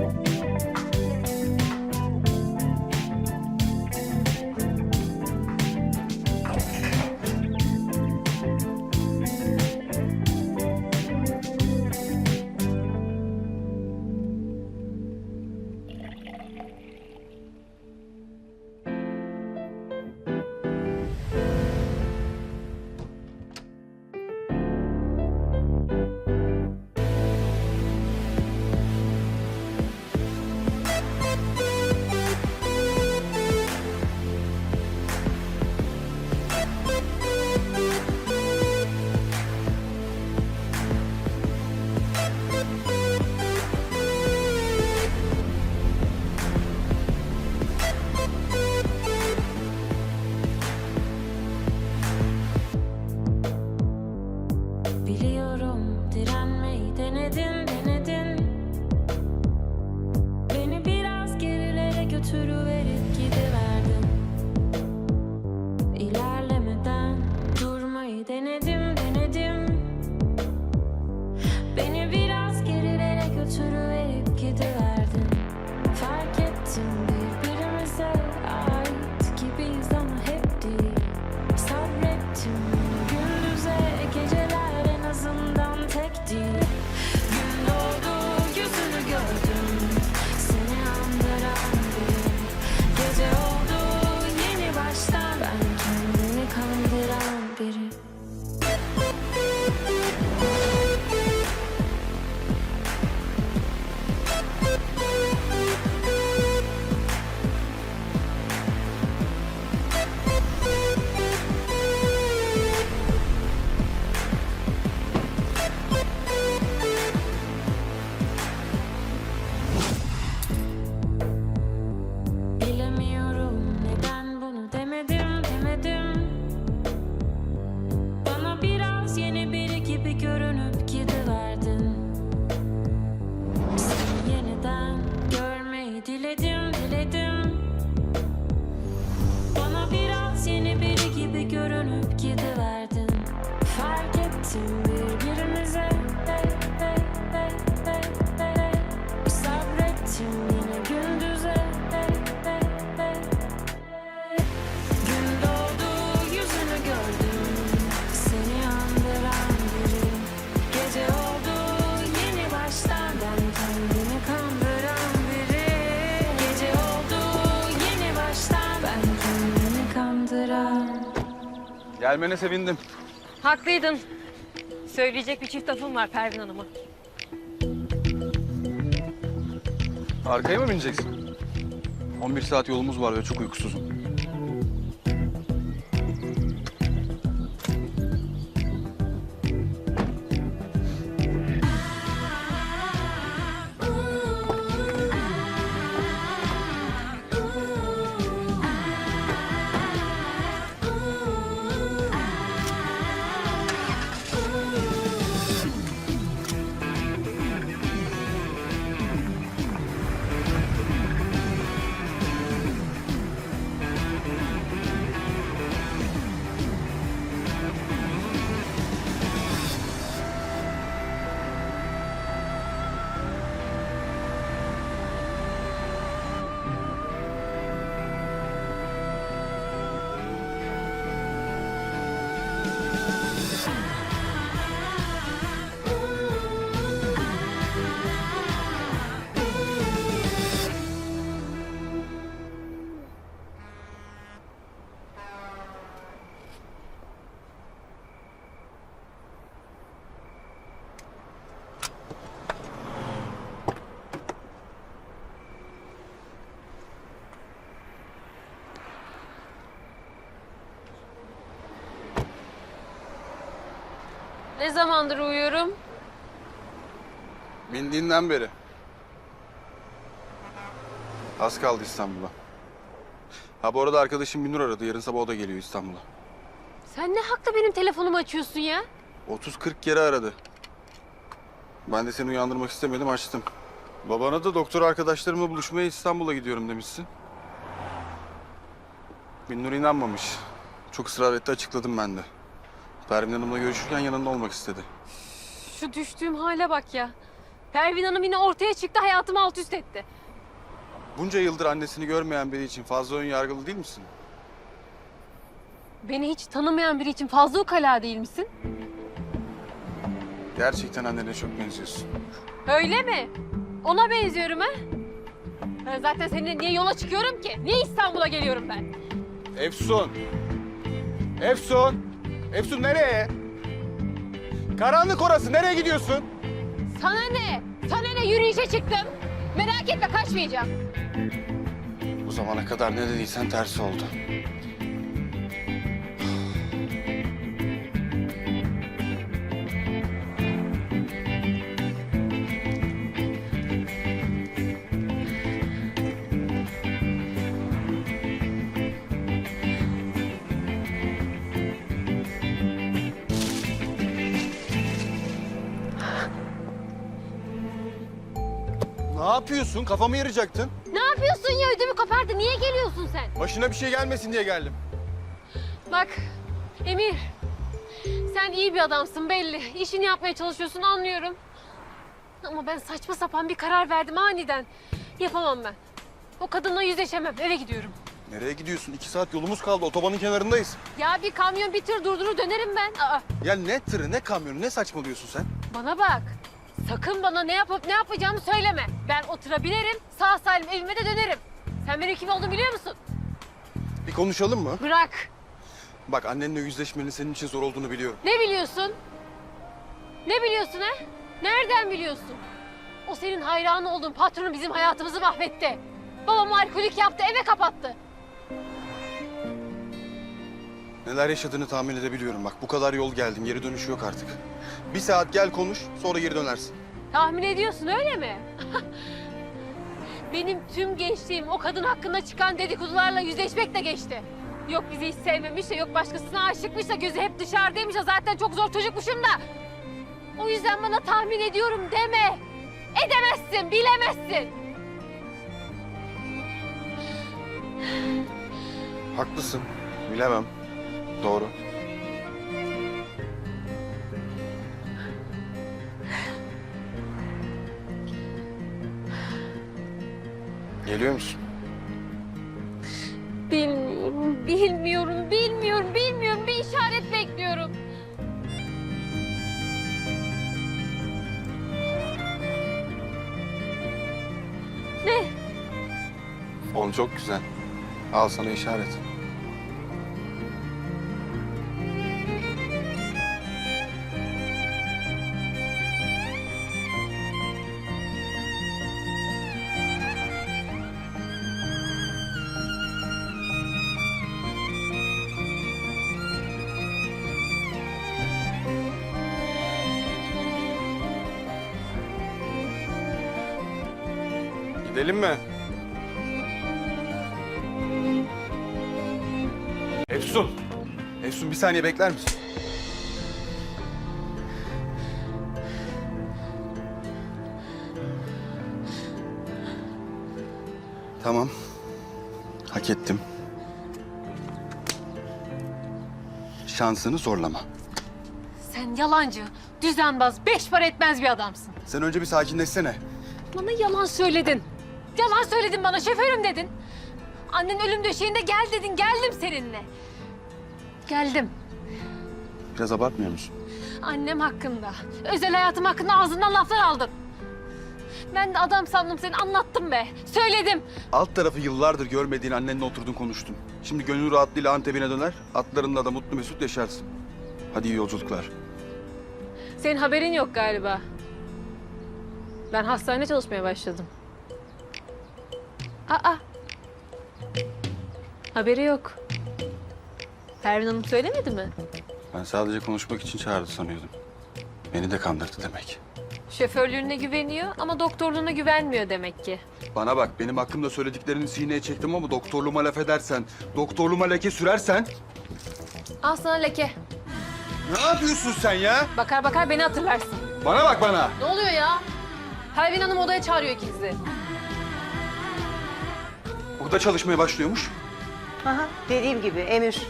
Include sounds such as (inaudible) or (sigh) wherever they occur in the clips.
Biliyorum Gelmene sevindim. Haklıydın. Söyleyecek bir çift lafım var Pervin Hanım'a. Arkaya mı bineceksin? 11 saat yolumuz var ve çok uykusuzum. Ne zamandır uyuyorum? Bindiğinden beri. Az kaldı İstanbul'a. Ha bu arada arkadaşım Binur aradı. Yarın sabah o da geliyor İstanbul'a. Sen ne hakla benim telefonumu açıyorsun ya? 30-40 kere aradı. Ben de seni uyandırmak istemedim açtım. Babana da doktor arkadaşlarımla buluşmaya İstanbul'a gidiyorum demişsin. Binnur inanmamış. Çok ısrar etti açıkladım ben de. Pervin Hanım'la görüşürken yanında olmak istedi. Şu düştüğüm hale bak ya. Pervin Hanım yine ortaya çıktı, hayatımı alt üst etti. Bunca yıldır annesini görmeyen biri için fazla ön yargılı değil misin? Beni hiç tanımayan biri için fazla ukala değil misin? Gerçekten annene çok benziyorsun. Öyle mi? Ona benziyorum ha? Ben zaten seninle niye yola çıkıyorum ki? Niye İstanbul'a geliyorum ben? Efsun! Efsun! Efsun nereye? Karanlık orası. Nereye gidiyorsun? Sana ne? Sana ne? Yürüyüşe çıktım. Merak etme kaçmayacağım. Bu zamana kadar ne dediysen tersi oldu. Yapıyorsun? Kafamı yarayacaktın. Ne yapıyorsun ya? Ödümü kopardı. Niye geliyorsun sen? Başına bir şey gelmesin diye geldim. Bak Emir. Sen iyi bir adamsın belli. İşini yapmaya çalışıyorsun anlıyorum. Ama ben saçma sapan bir karar verdim aniden. Yapamam ben. O kadınla yüzleşemem. Eve gidiyorum. Nereye gidiyorsun? İki saat yolumuz kaldı. Otobanın kenarındayız. Ya bir kamyon bir tır durdurur dönerim ben. Aa, Ya ne tırı, ne kamyonu, ne saçmalıyorsun sen? bana bak. Sakın bana ne yapıp ne yapacağımı söyleme. Ben o tıra binerim, sağ salim evime de dönerim. Sen benim kim olduğumu biliyor musun? Bir konuşalım mı? Bırak. Bak annenle yüzleşmenin senin için zor olduğunu biliyorum. Ne biliyorsun? Ne biliyorsun ha? Nereden biliyorsun? O senin hayranı olduğun patronun bizim hayatımızı mahvetti. Babam alkolik yaptı, eve kapattı. Neler yaşadığını tahmin edebiliyorum. Bak bu kadar yol geldin, geri dönüşü yok artık. Bir saat gel konuş, sonra geri dönersin. Tahmin ediyorsun öyle mi? (laughs) Benim tüm gençliğim o kadın hakkında çıkan dedikodularla yüzleşmekle geçti. Yok bizi hiç sevmemiş de yok başkasına aşıkmış da gözü hep dışarıdaymış da zaten çok zor çocukmuşum da. O yüzden bana tahmin ediyorum deme. Edemezsin, bilemezsin. Haklısın. Bilemem. Doğru. Geliyor musun? Bilmiyorum, bilmiyorum, bilmiyorum, bilmiyorum. Bir işaret bekliyorum. Ne? Oğlum çok güzel. Al sana işaret. Mi? Efsun. Efsun bir saniye bekler misin? Tamam. Hak ettim. Şansını zorlama. Sen yalancı, düzenbaz, beş para etmez bir adamsın. Sen önce bir sakinleşsene. Bana yalan söyledin. Yalan söyledin bana, şoförüm dedin. Annen ölüm döşeğinde gel dedin, geldim seninle. Geldim. Biraz abartmıyor musun? Annem hakkında, özel hayatım hakkında ağzından laflar aldın. Ben de adam sandım seni, anlattım be. Söyledim. Alt tarafı yıllardır görmediğin annenle oturdun konuştun. Şimdi gönül rahatlığıyla Antep'ine döner, atlarınla da mutlu mesut yaşarsın. Hadi iyi yolculuklar. Senin haberin yok galiba. Ben hastanede çalışmaya başladım. Aa. Haberi yok. Pervin Hanım söylemedi mi? Ben sadece konuşmak için çağırdı sanıyordum. Beni de kandırdı demek. Şoförlüğüne güveniyor ama doktorluğuna güvenmiyor demek ki. Bana bak, benim hakkımda söylediklerini sineye çektim ama doktorluğuma laf edersen, doktorluğuma leke sürersen... Al sana leke. Ne yapıyorsun sen ya? Bakar bakar beni hatırlarsın. Bana bak bana. Ne oluyor ya? Pervin Hanım odaya çağırıyor ikinizi. Burada çalışmaya başlıyormuş. Aha, dediğim gibi Emir.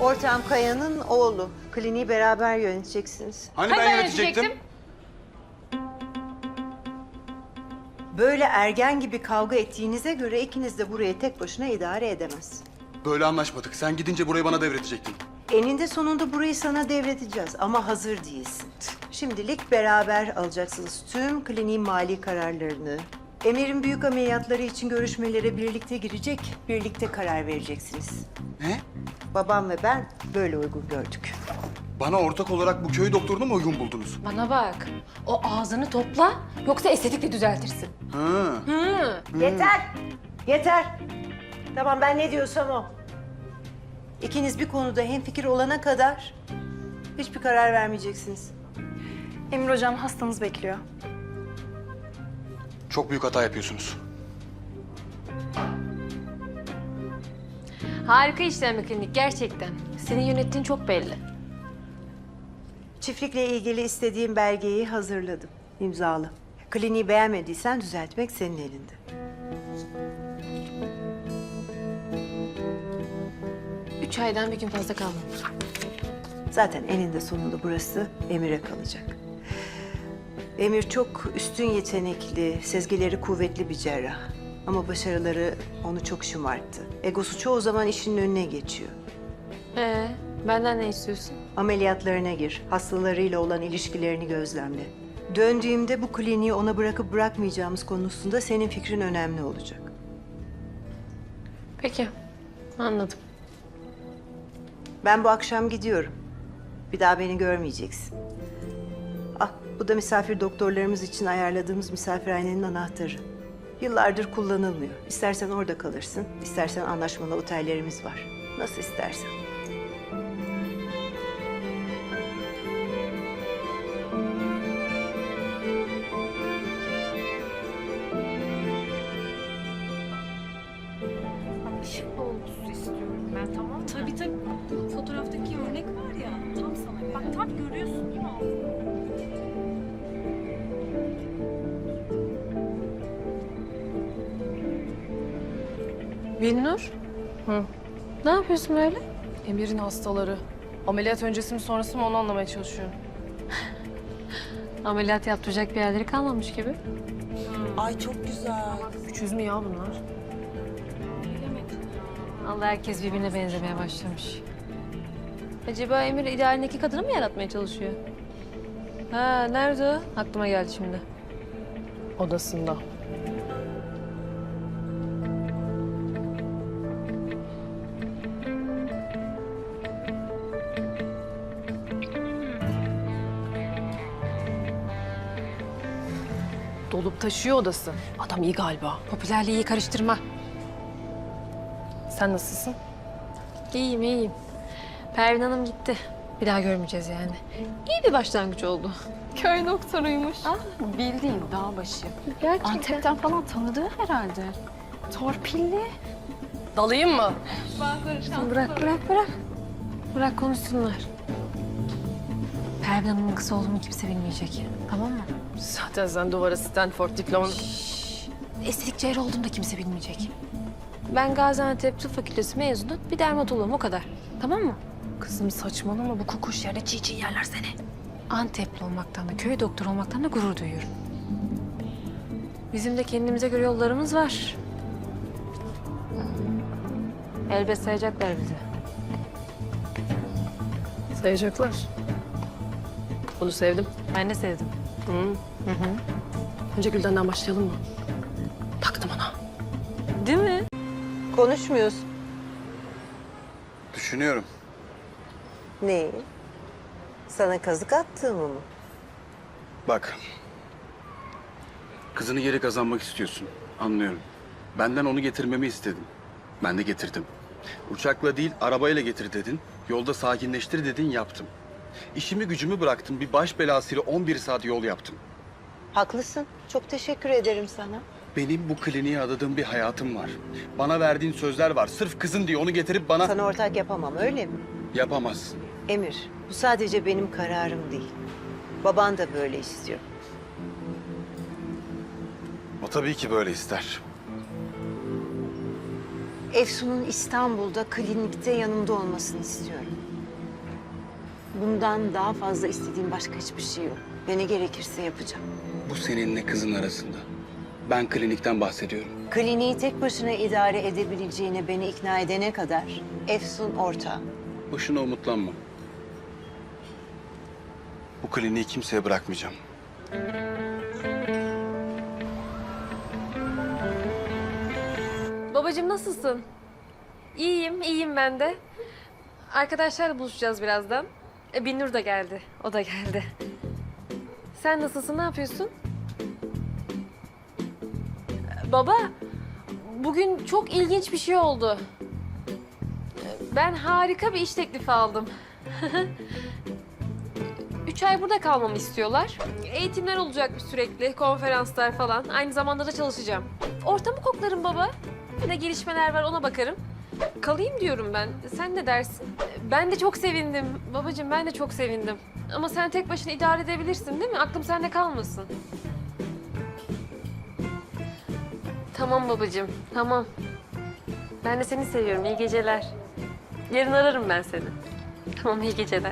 Ortağım Kaya'nın oğlu. Kliniği beraber yöneteceksiniz. Hani ben yönetecektim? Böyle ergen gibi kavga ettiğinize göre ikiniz de burayı tek başına idare edemez. Böyle anlaşmadık. Sen gidince burayı bana devredecektin. Eninde sonunda burayı sana devredeceğiz ama hazır değilsin. Şimdilik beraber alacaksınız tüm kliniğin mali kararlarını. Emir'in büyük ameliyatları için görüşmelere birlikte girecek, birlikte karar vereceksiniz. Ne? Babam ve ben böyle uygun gördük. Bana ortak olarak bu köy doktorunu mu uygun buldunuz? Bana bak. O ağzını topla yoksa estetikle düzeltirsin. Ha. Hı. Yeter! Yeter! Tamam ben ne diyorsam o. İkiniz bir konuda hemfikir olana kadar hiçbir karar vermeyeceksiniz. Emir hocam hastanız bekliyor. Çok büyük hata yapıyorsunuz. Harika işlem klinik gerçekten. Senin yönettiğin çok belli. Çiftlikle ilgili istediğim belgeyi hazırladım. İmzalı. Kliniği beğenmediysen düzeltmek senin elinde. Üç aydan bir gün fazla kalmamış. Zaten eninde sonunda burası Emir'e kalacak. Emir çok üstün yetenekli, sezgileri kuvvetli bir cerrah. Ama başarıları onu çok şımarttı. Egosu çoğu zaman işinin önüne geçiyor. Ee, benden ne istiyorsun? Ameliyatlarına gir, hastalarıyla olan ilişkilerini gözlemle. Döndüğümde bu kliniği ona bırakıp bırakmayacağımız konusunda senin fikrin önemli olacak. Peki, anladım. Ben bu akşam gidiyorum. Bir daha beni görmeyeceksin. Bu da misafir doktorlarımız için ayarladığımız misafirhanenin anahtarı. Yıllardır kullanılmıyor. İstersen orada kalırsın, istersen anlaşmalı otellerimiz var. Nasıl istersen. Ne yapıyorsun böyle? Emir'in hastaları. Ameliyat öncesi mi sonrası mı onu anlamaya çalışıyorum. Ameliyat yaptıracak bir yerleri kalmamış gibi. Ay çok güzel. 300 mü ya bunlar? Allah herkes birbirine benzemeye başlamış. Acaba Emir idealindeki kadını mı yaratmaya çalışıyor? Ha, nerede o? Aklıma geldi şimdi. Odasında. Taşıyor odası. Adam iyi galiba. Popülerliği karıştırma. Sen nasılsın? İyiyim, iyiyim. Pervin Hanım gitti. Bir daha görmeyeceğiz yani. İyi bir başlangıç oldu. Köy doktoruymuş. Bildiğin dağ başı. Gerçekten. Antep'ten falan tanıdığı herhalde. Torpilli. Dalayım mı? Bırak, bırak, bırak. Bırak konuşsunlar. Pervin Hanım'ın kızı olduğumu kimse bilmeyecek. Tamam mı? Zaten sen duvara Stanford diplomanı... Estetik cerrah olduğumu da kimse bilmeyecek. Ben Gaziantep Tıp Fakültesi mezunu bir dermatoloğum o kadar. Tamam mı? Kızım saçmalama bu kokuş yerde çiğ çiğ yerler seni. Antepli olmaktan da köy doktoru olmaktan da gurur duyuyorum. Bizim de kendimize göre yollarımız var. Elbet sayacaklar bizi. Sayacaklar. Bunu sevdim. Ben de sevdim. Hı. Önce Gülden'den başlayalım mı? Taktım ona. Değil mi? Konuşmuyorsun. Düşünüyorum. Neyi? Sana kazık attığımı mı? Bak. Kızını geri kazanmak istiyorsun. Anlıyorum. Benden onu getirmemi istedin. Ben de getirdim. Uçakla değil arabayla getir dedin. Yolda sakinleştir dedin yaptım. İşimi gücümü bıraktım. Bir baş belasıyla 11 saat yol yaptım. Haklısın. Çok teşekkür ederim sana. Benim bu kliniğe adadığım bir hayatım var. Bana verdiğin sözler var. Sırf kızın diye onu getirip bana... Sana ortak yapamam öyle mi? Yapamazsın. Emir, bu sadece benim kararım değil. Baban da böyle istiyor. O tabii ki böyle ister. Efsun'un İstanbul'da klinikte yanımda olmasını istiyorum. Bundan daha fazla istediğim başka hiçbir şey yok. Ve ne gerekirse yapacağım. Bu seninle kızın arasında. Ben klinikten bahsediyorum. Kliniği tek başına idare edebileceğine beni ikna edene kadar Efsun ortağım. Boşuna umutlanma. Bu kliniği kimseye bırakmayacağım. Babacığım nasılsın? İyiyim, iyiyim ben de. Arkadaşlarla buluşacağız birazdan. E, Binnur da geldi, o da geldi. Sen nasılsın, ne yapıyorsun? E, Baba, bugün çok ilginç bir şey oldu. E, Ben harika bir iş teklifi aldım. (laughs) Üç ay burada kalmamı istiyorlar. Eğitimler olacakmış sürekli, konferanslar falan. Aynı zamanda da çalışacağım. Ortamı koklarım baba. Ne gelişmeler var ona bakarım. Kalayım diyorum ben. Sen ne dersin? Ben de çok sevindim. Babacığım ben de çok sevindim. Ama sen tek başına idare edebilirsin değil mi? Aklım sende kalmasın. Tamam babacığım, tamam. Ben de seni seviyorum. İyi geceler. Yarın ararım ben seni. Tamam, iyi geceler.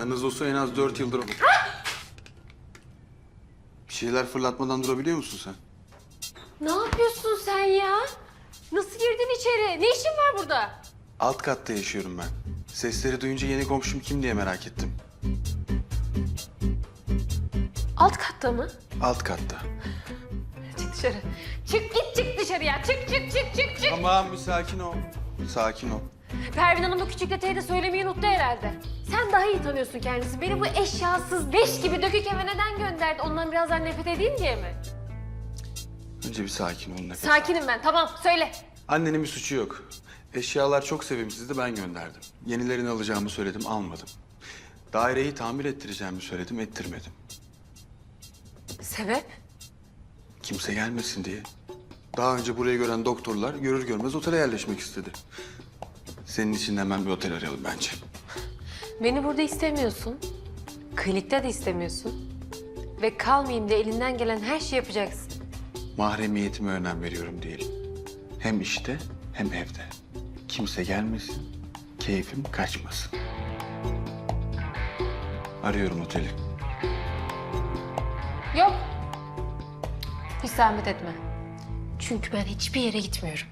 Yalnız olsa en az dört yıldır... Bir şeyler fırlatmadan durabiliyor musun sen? Ne yapıyorsun sen ya? Nasıl girdin içeri? Ne işin var burada? Alt katta yaşıyorum ben. Sesleri duyunca yeni komşum kim diye merak ettim. Alt katta mı? Alt katta. Çık dışarı. Çık git çık dışarıya. Çık çık çık çık çık. Tamam bir sakin ol. Sakin ol. Pervin Hanım bu küçük detayı da söylemeyi unuttu herhalde. Sen daha iyi tanıyorsun kendisi. Beni bu eşyasız leş gibi dökük eve neden gönderdi? Ondan birazdan nefret edeyim diye mi? Önce bir sakin ol nefes. Sakinim ben. Tamam söyle. Annenin bir suçu yok. Eşyalar çok sevimsizdi ben gönderdim. Yenilerini alacağımı söyledim almadım. Daireyi tamir ettireceğimi söyledim ettirmedim. Sebep? Kimse gelmesin diye. Daha önce burayı gören doktorlar görür görmez otele yerleşmek istedi. Senin için de hemen bir otel arayalım bence. Beni burada istemiyorsun. Klinikte de istemiyorsun. Ve kalmayayım da elinden gelen her şeyi yapacaksın. Mahremiyetime önem veriyorum diyelim. Hem işte hem evde. Kimse gelmesin, keyfim kaçmasın. Arıyorum oteli. Yok. Hiç zahmet etme. Çünkü ben hiçbir yere gitmiyorum.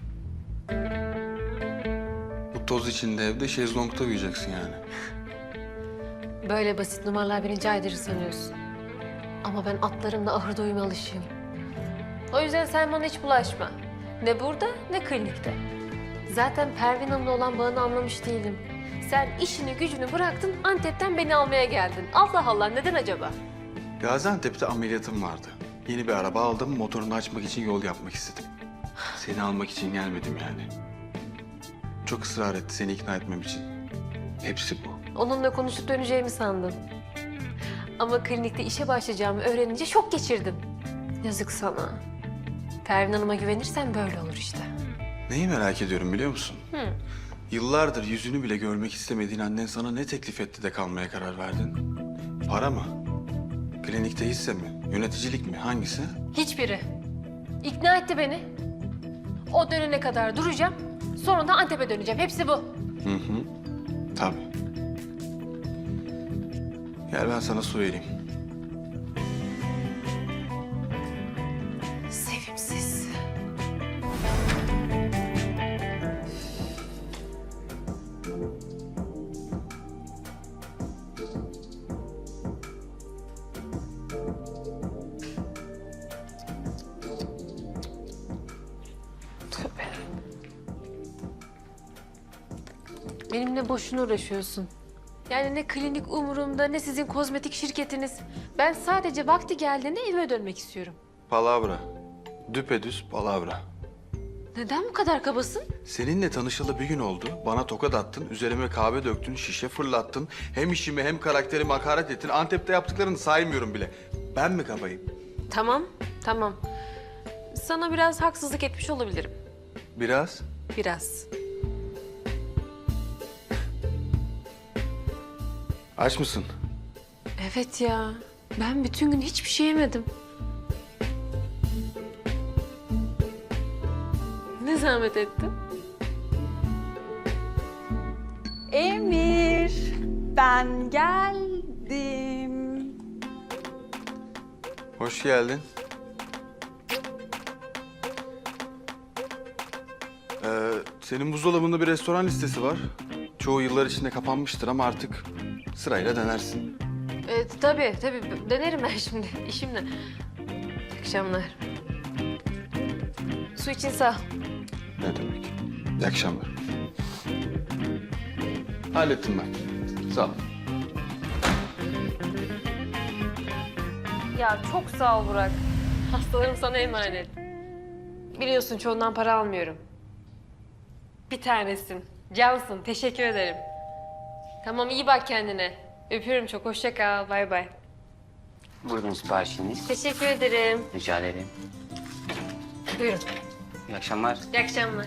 Bu toz içinde evde şezlongda uyuyacaksın yani. Böyle basit numaralar beni caydırır sanıyorsun. Ama ben atlarımla ahırda uyuma alışığım. O yüzden sen bana hiç bulaşma. Ne burada ne klinikte. Zaten Pervin Hanım'la olan bağını anlamış değilim. Sen işini gücünü bıraktın Antep'ten beni almaya geldin. Allah Allah neden acaba? Gaziantep'te ameliyatım vardı. Yeni bir araba aldım, motorunu açmak için yol yapmak istedim. Seni almak için gelmedim yani. Çok ısrar etti seni ikna etmem için. Hepsi bu. Onunla konuşup döneceğimi sandım. Ama klinikte işe başlayacağımı öğrenince şok geçirdim. Yazık sana. Pervin Hanım'a güvenirsen böyle olur işte. Neyi merak ediyorum biliyor musun? Yıllardır yüzünü bile görmek istemediğin annen sana ne teklif etti de kalmaya karar verdin? Para mı? Klinikte hisse mi? Yöneticilik mi? Hangisi? Hiçbiri. İkna etti beni. O dönene kadar duracağım. Sonra da Antep'e döneceğim. Hepsi bu. Hı hı. Tabii. Gel ben sana su vereyim. Benimle boşuna uğraşıyorsun. Yani ne klinik umurumda ne sizin kozmetik şirketiniz. Ben sadece vakti geldiğinde evime dönmek istiyorum. Palavra. Düpedüz palavra. Neden bu kadar kabasın? Seninle tanışalı bir gün oldu. Bana tokat attın, üzerime kahve döktün, şişe fırlattın. Hem işimi hem karakterimi hakaret ettin. Antep'te yaptıklarını saymıyorum bile. Ben mi kabayım? Tamam, tamam. Sana biraz haksızlık etmiş olabilirim. Biraz. Biraz. Aç mısın? Evet ya. Ben bütün gün hiçbir şey yemedim. Ne zahmet ettin? Emir, ben geldim. Hoş geldin. Ee, senin buzdolabında bir restoran listesi var. Çoğu yıllar içinde kapanmıştır ama artık sırayla denersin. Ee, tabii tabii denerim ben (laughs) şimdi işimle. İyi akşamlar. Su için sağ ol. Ne demek? İyi akşamlar. Hallettim ben. Sağ ol. Ya çok sağ ol Burak. Hastalarım sana emanet. Biliyorsun çoğundan para almıyorum. Bir tanesin. Cansın. Teşekkür ederim. Tamam iyi bak kendine. Öpüyorum çok. Hoşça kal. Bay bay. Buyurun siparişiniz. Teşekkür ederim. Rica ederim. Buyurun. İyi akşamlar. İyi akşamlar.